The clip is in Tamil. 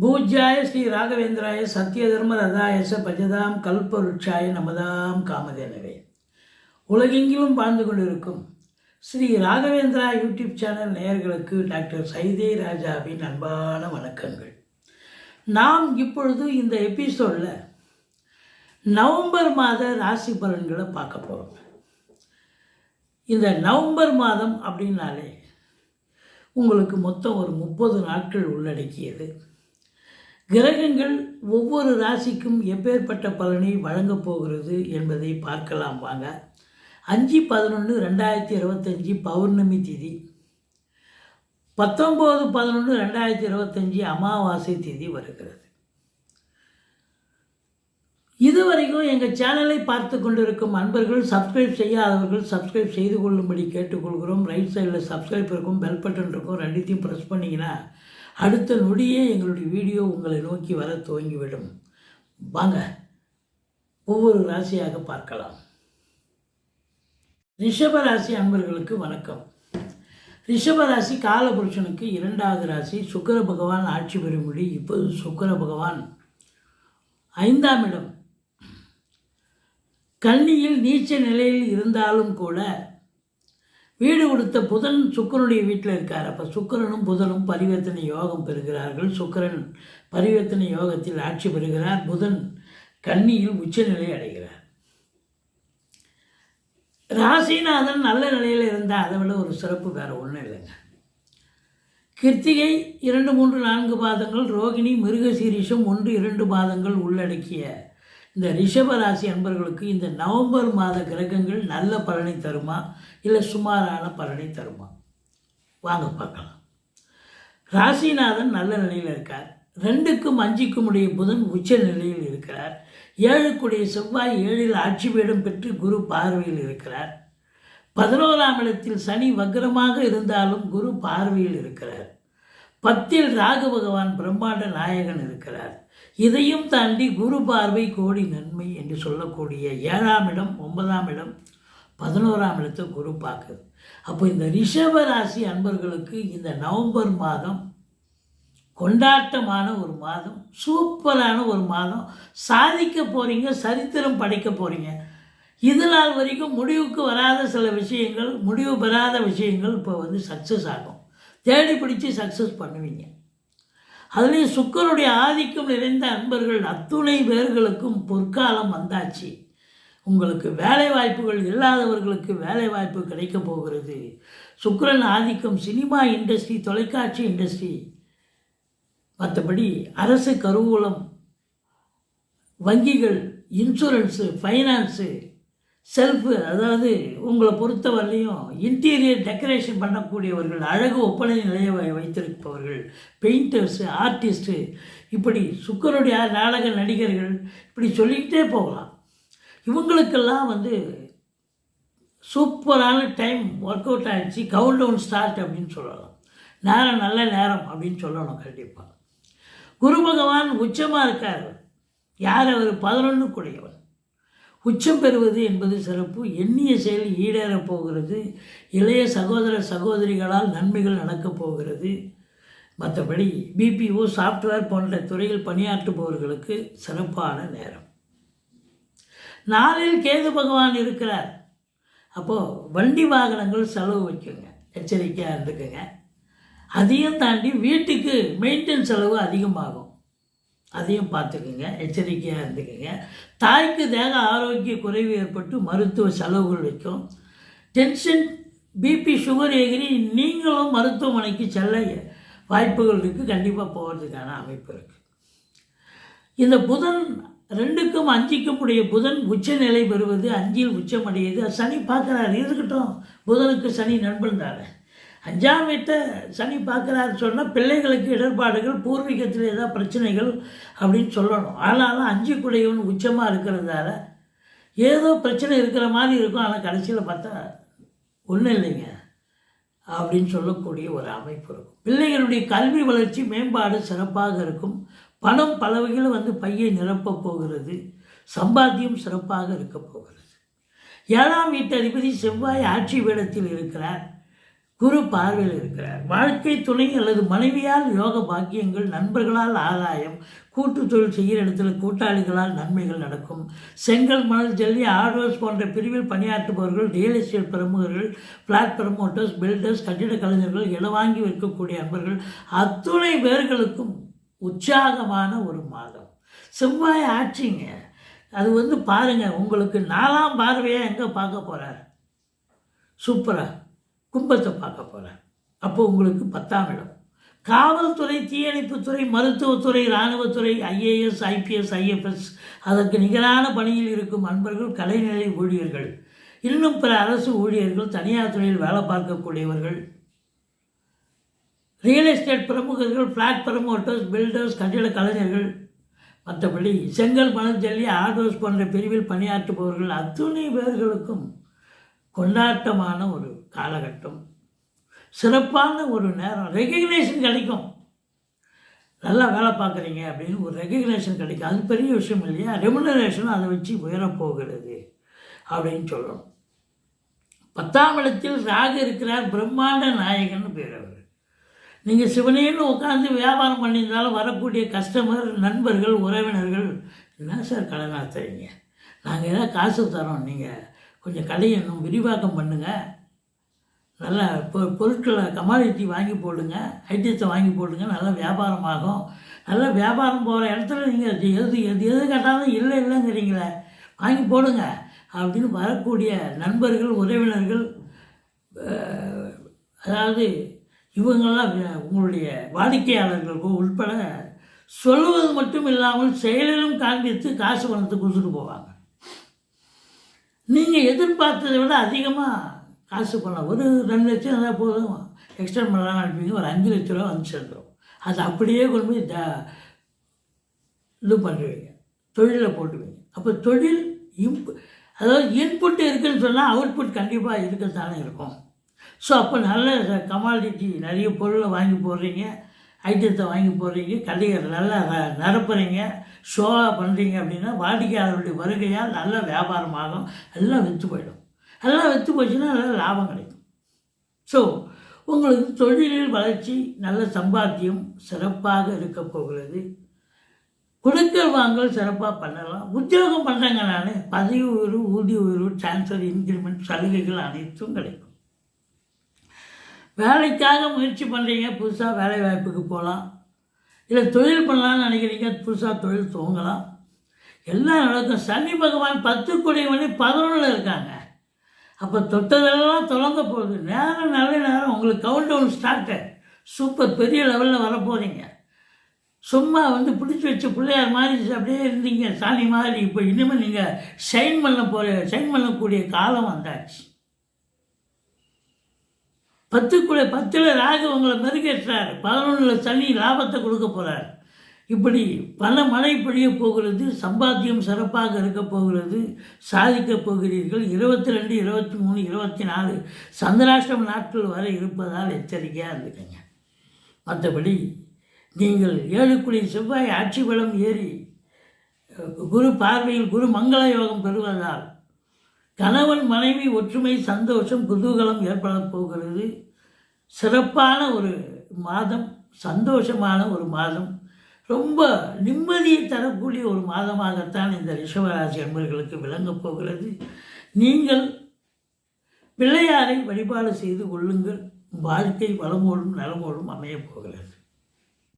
பூஜ்யாய ஸ்ரீ ராகவேந்திராய சத்திய தர்ம ரதாயச பஜதாம் கல்பருட்சாய நமதாம் காமதேனவே. உலகெங்கிலும் வாழ்ந்து கொண்டிருக்கும் ஸ்ரீ ராகவேந்திரா யூடியூப் சேனல் நேயர்களுக்கு டாக்டர் சைதே ராஜாவின் அன்பான வணக்கங்கள். நாம் இப்பொழுது இந்த எபிசோடில் நவம்பர் மாத ராசி பலன்களை பார்க்க போகிறோம் இந்த நவம்பர் மாதம் அப்படின்னாலே உங்களுக்கு மொத்தம் ஒரு முப்பது நாட்கள் உள்ளடக்கியது. கிரகங்கள் ஒவ்வொரு ராசிக்கும் எப்பேற்பட்ட பலனை வழங்கப் போகிறது என்பதை பார்க்கலாம் வாங்க. அஞ்சு பதினொன்று ரெண்டாயிரத்தி இருபத்தஞ்சி பௌர்ணமி திதி. பத்தொம்போது பதினொன்று ரெண்டாயிரத்தி இருபத்தஞ்சி அமாவாசை திதி வருகிறது. இதுவரைக்கும் எங்கள் சேனலை பார்த்து கொண்டிருக்கும் அன்பர்கள் சப்ஸ்கிரைப் செய்யாதவர்கள் சப்ஸ்கிரைப் செய்து கொள்ளும்படி கேட்டுக்கொள்கிறோம். ரைட் சைடில் சப்ஸ்கிரைப் இருக்கும் பெல் பட்டன் இருக்கும். ரெண்டுத்தையும் ப்ரெஸ் பண்ணிங்கன்னா அடுத்த நொடியே எங்களுடைய வீடியோ உங்களை நோக்கி வர துவங்கிவிடும். வாங்க ஒவ்வொரு ராசியாக பார்க்கலாம். ரிஷபராசி அன்பர்களுக்கு வணக்கம். ரிஷபராசி காலபுருஷனுக்கு இரண்டாவது ராசி சுக்கர பகவான் ஆட்சி பெறும்படி இப்போது சுக்கர பகவான். ஐந்தாம் இடம். கன்னியில் நீச்ச நிலையில் இருந்தாலும் கூட வீடு கொடுத்த புதன் சுக்கரனுடைய வீட்டில் இருக்கார். அப்போ சுக்கிரனும் புதனும் பரிவர்த்தனை யோகம் பெறுகிறார்கள். சுக்கிரன் பரிவர்த்தனை யோகத்தில் ஆட்சி பெறுகிறார். புதன் கன்னியில் உச்சநிலை அடைகிறார். ராசிநாதன் நல்ல நிலையில் இருந்தால் அதை விட ஒரு சிறப்பு வேறு ஒன்றும் இல்லைங்க. கிருத்திகை இரண்டு மூன்று நான்கு பாதங்கள் ரோகிணி மிருகசீரிஷம் ஒன்று இரண்டு பாதங்கள் உள்ளடக்கிய இந்த ரிஷப ராசி அன்பர்களுக்கு இந்த நவம்பர் மாத கிரகங்கள் நல்ல பலனை தருமா? இல்லை சுமாரான பலனை தருமா? வாங்க பார்க்கலாம். ராசிநாதன் நல்ல நிலையில் இருக்கார். ரெண்டுக்கும் அஞ்சுக்கும் உடைய புதன் உச்ச நிலையில் இருக்கிறார். ஏழுக்குடைய செவ்வாய் ஏழில் ஆட்சி பீடம் பெற்று குரு பார்வையில் இருக்கிறார். பதினோராம் இடத்தில் சனி வக்ரமாக இருந்தாலும் குரு பார்வையில் இருக்கிறார். பத்தில் ராகு பகவான் பிரம்மாண்ட நாயகன் இருக்கிறார். இதையும் தாண்டி குரு பார்வை கோடி நன்மை என்று சொல்லக்கூடிய ஏழாம் இடம் ஒன்பதாம் இடம் பதினோராம் இடத்தை குரு பார்க்குது. அப்போ இந்த ரிஷப ராசி அன்பர்களுக்கு இந்த நவம்பர் மாதம் கொண்டாட்டமான ஒரு மாதம் சூப்பரான ஒரு மாதம். சாதிக்க போகிறீங்க சரித்திரம் படைக்க போகிறீங்க இது நாள் வரைக்கும் முடிவுக்கு வராத சில விஷயங்கள் முடிவு பெறாத விஷயங்கள் இப்போ வந்து சக்ஸஸ் ஆகும். தேடி பிடிச்சி சக்ஸஸ் பண்ணுவீங்க. அதுலேயும் சுக்கருடைய ஆதிக்கம் நிறைந்த அன்பர்கள் அத்துணை பேர்களுக்கும் பொற்காலம் வந்தாச்சு. உங்களுக்கு வேலை வாய்ப்புகள் இல்லாதவர்களுக்கு வேலை வாய்ப்பு கிடைக்கப் போகிறது. சுக்கரன் ஆதிக்கம் சினிமா இண்டஸ்ட்ரி தொலைக்காட்சி இண்டஸ்ட்ரி. மற்றபடி அரசு கருவூலம் வங்கிகள் இன்சூரன்ஸு ஃபைனான்ஸு. செல்ஃபு அதாவது உங்களை பொறுத்தவரையிலையும் இன்டீரியர் டெக்கரேஷன் பண்ணக்கூடியவர்கள் அழகு ஒப்பனை நிலைய வைத்திருப்பவர்கள் பெயிண்டர்ஸு ஆர்டிஸ்ட்டு இப்படி சுக்கருடைய நாடக நடிகர்கள் இப்படி சொல்லிக்கிட்டே போகலாம். இவங்களுக்கெல்லாம் வந்து சூப்பரான டைம் ஒர்க் அவுட் ஆகிடுச்சு கவுண்ட் டவுன் ஸ்டார்ட் அப்படின்னு சொல்லலாம். நேரம் நல்ல நேரம் அப்படின்னு சொல்லணும் கண்டிப்பாக குரு பகவான் உச்சமாக இருக்கார். யார்? அவர் பதினொன்று கூடியவர் உச்சம் பெறுவது என்பது சிறப்பு. எண்ணிய செயல் ஈடேறப் போகிறது. இளைய சகோதர சகோதரிகளால் நன்மைகள் நடக்கப் போகிறது. மற்றபடி பிபிஓ சாஃப்ட்வேர் போன்ற துறையில் பணியாற்றுபவர்களுக்கு சிறப்பான நேரம். நாளில் கேது பகவான் இருக்கிறார். அப்போது வண்டி வாகனங்கள் செலவு வைக்குங்க. எச்சரிக்கையாக இருந்துக்குங்க. அதையும் தாண்டி வீட்டுக்கு மெயின்டெனன்ஸ் செலவு அதிகமாகும். அதையும் பார்த்துக்குங்க எச்சரிக்கையாக இருந்துக்குங்க. தாய்க்கு தேக ஆரோக்கிய குறைவு ஏற்பட்டு மருத்துவ செலவுகள் வைக்கும். டென்ஷன் பிபி சுகர் எகிரி நீங்களும் மருத்துவமனைக்கு செல்ல வாய்ப்புகள் இருக்குது கண்டிப்பாக போகிறதுக்கான அமைப்பு இருக்குது இந்த புதன் ரெண்டுக்கும் அஞ்சுக்கும் உடைய புதன் உச்ச நிலை பெறுவது அஞ்சில் உச்சமடையுது. சனி பார்க்குறாரு. இருக்கட்டும். புதனுக்கு சனி நண்பன் தானே. அஞ்சாம் வீட்டை சனி பார்க்குறாரு சொன்னால் பிள்ளைகளுக்கு இடர்பாடுகள் பூர்வீகத்தில் ஏதாவது பிரச்சனைகள் அப்படின்னு சொல்லணும். ஆனாலும் அஞ்சு குடையவன் உச்சமாக இருக்கிறதால ஏதோ பிரச்சனை இருக்கிற மாதிரி இருக்கும். ஆனால் கடைசியில் பார்த்தா ஒன்றும் இல்லைங்க அப்படின்னு சொல்லக்கூடிய ஒரு அமைப்பு இருக்கும். பிள்ளைகளுடைய கல்வி வளர்ச்சி மேம்பாடு சிறப்பாக இருக்கும். பணம் பல வகையில் வந்து பையை நிரப்பப் போகிறது. சம்பாத்தியம் சிறப்பாக இருக்க போகிறது. ஏழாம் வீட்டு அதிபதி செவ்வாய் ஆட்சி வேடத்தில் இருக்கிறார். குரு பார்வையில் இருக்கிறார். வாழ்க்கை துணை அல்லது மனைவியால் யோக பாக்கியங்கள் நண்பர்களால் ஆதாயம் கூட்டு தொழில் செய்கிற இடத்துல கூட்டாளிகளால் நன்மைகள் நடக்கும். செங்கல் மணல் ஜல்லி ஆர்டர்ஸ் போன்ற பிரிவில் பணியாற்றுபவர்கள் ரியல் எஸ்டேட் பிரமுகர்கள் ஃப்ளாட் ப்ரமோட்டர்ஸ் பில்டர்ஸ் கட்டிட கலைஞர்கள் இலவாங்கி விற்கக்கூடிய அன்பர்கள் அத்துணை பேர்களுக்கும் உற்சாகமான ஒரு மாதம். செவ்வாய் ஆட்சிங்க. அது வந்து பாருங்கள் உங்களுக்கு நாலாம் பார்வையாக எங்கே பார்க்க போகிறார் சூப்பராக கும்பத்தை பார்க்க போகிறேன் அப்போ உங்களுக்கு பத்தாம் இடம். காவல்துறை தீயணைப்புத்துறை மருத்துவத்துறை இராணுவத்துறை ஐஏஎஸ் ஐபிஎஸ் ஐஎஃப்எஸ் அதற்கு நிகரான பணியில் இருக்கும் அன்பர்கள் கலைநிலை ஊழியர்கள். இன்னும் பிற அரசு ஊழியர்கள் தனியார் துறையில் வேலை பார்க்கக்கூடியவர்கள். ரியல் எஸ்டேட் பிரமுகர்கள் ஃப்ளாட் ப்ரமோட்டர்ஸ் பில்டர்ஸ் கட்டிட கலைஞர்கள். மற்றபடி செங்கல் மணல் ஜல்லி ஆர்டர்ஸ் போன்ற பிரிவில் பணியாற்றுபவர்கள் அத்துணை பேர்களுக்கும் கொண்டாட்டமான ஒரு காலகட்டம். சிறப்பான ஒரு நேரம். ரெகக்னேஷன் கிடைக்கும். நல்லா வேலை பார்க்குறீங்க அப்படின்னு ஒரு ரெகக்னேஷன் கிடைக்கும். அது பெரிய விஷயம் இல்லையா? ரெமுனரேஷன் அதை வச்சு உயரப்போகிறது அப்படின்னு சொல்லணும். பத்தாம் இடத்தில் ராகு இருக்கிறார். பிரம்மாண்ட நாயகன் பேர் அவர். நீங்கள் சிவனேன்னு உட்காந்து வியாபாரம் பண்ணியிருந்தாலும் வரக்கூடிய கஸ்டமர் நண்பர்கள் உறவினர்கள் என்ன சார் கடனாக தரீங்க நாங்கள் ஏதாவது காசு தரோம். நீங்கள் கொஞ்சம் கடையை இன்னும் விரிவாக்கம் பண்ணுங்கள் நல்ல பொ பொருட்களை கமாடிட்டி வாங்கி போடுங்க ஐட்டத்தை வாங்கி போடுங்க நல்ல வியாபாரம் ஆகும் நல்லா வியாபாரம் போகிற இடத்துல நீங்கள் எது எது எது கேட்டாலும் இல்லை இல்லைங்கிறீங்களே வாங்கி போடுங்க. அப்படின்னு வரக்கூடிய நண்பர்கள் உறவினர்கள் அதாவது இவங்கெல்லாம் உங்களுடைய வாடிக்கையாளர்கள் உட்பட சொல்லுவது மட்டும் இல்லாமல் செயலிலும் காண்பித்து காசு பணத்தை கொடுத்துட்டு போவாங்க. நீங்கள் எதிர்பார்த்ததை விட அதிகமாக காசு பண்ணலாம் ஒரு ரெண்டு லட்சம் இருந்தால் போதும். எக்ஸ்டெண்ட் பண்ணலாம் அனுப்பிங்க ஒரு அஞ்சு லட்ச ரூபா வந்து சேர்ந்துடும் அது அப்படியே கொண்டு போய் த இது பண்ணுவீங்க தொழிலில் போட்டுவீங்க அப்போ தொழில் இம்ப் அதாவது இன்புட் இருக்குதுன்னு சொன்னால் அவுட்புட் கண்டிப்பாக இருக்கத்தானே இருக்கும். ஸோ அப்போ நல்ல கமாடிட்டி நிறைய பொருளை வாங்கி போடுறீங்க. ஐட்டத்தை வாங்கி போடுறீங்க. கடையை நல்லா நிரப்புறீங்க. ஷோவாக பண்ணுறீங்க அப்படின்னா வாடிக்கையாளருடைய வருகையால் நல்ல வியாபாரம் ஆகும். எல்லாம் விற்று போயிடும். எல்லாம் விற்று போச்சுன்னா நல்ல லாபம் கிடைக்கும். ஸோ உங்களுக்கு தொழிலில் வளர்ச்சி நல்ல சம்பாத்தியம் சிறப்பாக இருக்க போகிறது. கொடுக்கல் வாங்கல் சிறப்பாக பண்ணலாம். உத்தியோகம் பண்ணுறேங்க நான். பதவி உயர்வு ஊதிய உயர்வு டிரான்ஸ்ஃபர் இன்க்ரிமெண்ட் சலுகைகள் அனைத்தும் கிடைக்கும். வேலைக்காக முயற்சி பண்ணுறீங்க புதுசாக வேலை வாய்ப்புக்கு போகலாம் இல்லை தொழில் பண்ணலான்னு நினைக்கிறீங்க புதுசாக தொழில் துவங்கலாம். எல்லாம் நடக்கும். சனி பகவான் பத்து கோடி மணி பதினொன்றில் இருக்காங்க. அப்போ தொட்டதெல்லாம் தொடங்க போகுது. நேரம் நல்ல நேரம். உங்களுக்கு கவுண்ட் டவுன் ஸ்டார்ட்டு சூப்பர் பெரிய லெவலில் வரப்போகிறீங்க சும்மா வந்து பிடிச்சி வச்ச பிள்ளையார் மாதிரி அப்படியே இருந்தீங்க. சாணி மாதிரி. இப்போ இனிமேல் நீங்கள் ஷைன் பண்ண போகிற ஷைன் பண்ணக்கூடிய காலம் வந்தாச்சு. பத்துக்குள்ள பத்தில் ராகு உங்களை மெருகேற்றார் பதினொன்றில் சனி லாபத்தை கொடுக்க போகிறார் இப்படி பல மழை பொழிய போகிறது சம்பாத்தியம் சிறப்பாக இருக்க போகிறது சாதிக்கப் போகிறீர்கள். இருபத்தி ரெண்டு இருபத்தி மூணு இருபத்தி நாலு சந்திராஷ்டம நாட்கள் வரை இருப்பதால் எச்சரிக்கையாக இருந்துக்கங்க. மற்றபடி நீங்கள் ஏழுக்குடி செவ்வாய் ஆட்சி பலம் ஏறி குரு பார்வையில் குரு மங்கள யோகம் பெறுவதால் கணவன் மனைவி ஒற்றுமை சந்தோஷம் குதூகலம் ஏற்படப் போகிறது. சிறப்பான ஒரு மாதம் சந்தோஷமான ஒரு மாதம். ரொம்ப நிம்மதியை தரக்கூடிய ஒரு மாதமாகத்தான் இந்த ரிஷபராசி அன்பர்களுக்கு விளங்கப் போகிறது. நீங்கள் பிள்ளையாரை வழிபாடு செய்து கொள்ளுங்கள். வாழ்க்கை வளமோடும் நலமோடும் அமையப் போகிறது.